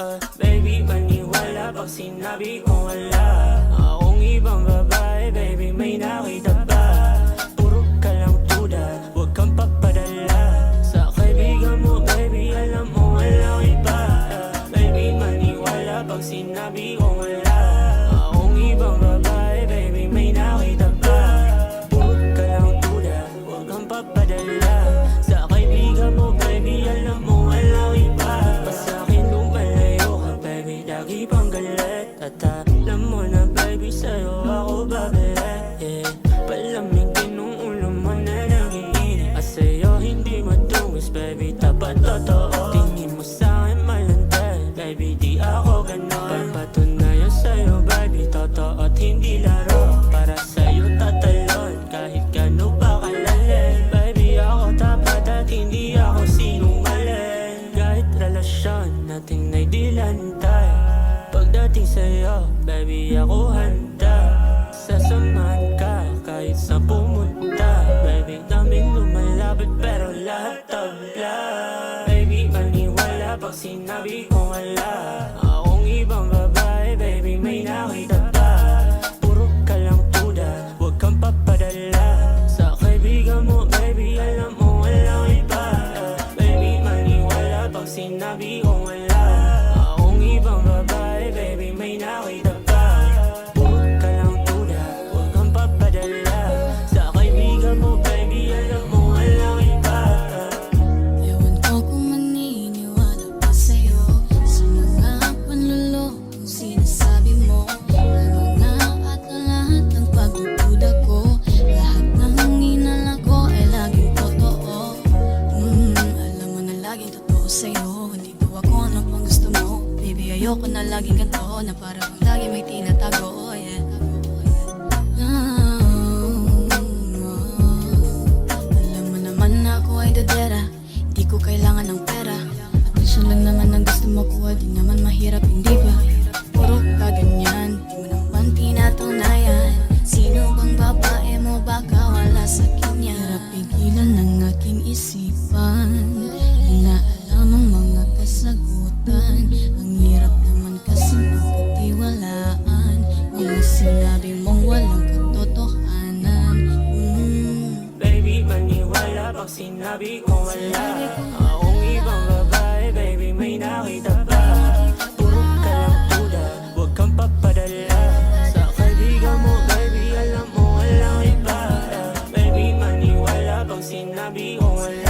uh, Baby, maniwala pag sinabi kong wala. Akong ibang babae, baby, may nakita alam mo na, baby, sa'yo ako sa'yo, baby, ako handa. Sasamahan ka kahit sa pumunta. Baby, daming lumalapit pero lahat tabla Baby, maniwala pag sinabi kong wala. Akong ibang babae, baby, may nakita ba? Puro ka lang tuda, huwag kang papadala. Sa kaibigan mo, baby, alam mo walang iba. Baby, maniwala pag sinabi kong wala ayoko na laging ganito Na parang lagi may tinatago yeah. Alam mo naman na ako ay dadera Di ko kailangan ng pera Atensyon lang naman ang gusto mo Di naman mahirap, hindi sinabi mong walang katotohanan. Mm. Baby, maniwala pag sinabi kong wala. Akong ibang babae, baby, may nakita ba? Puro ka lang tuda, huwag kang papadala. Sa kaibigan mo, baby, alam mo walang iba. Baby, maniwala pag sinabi kong wala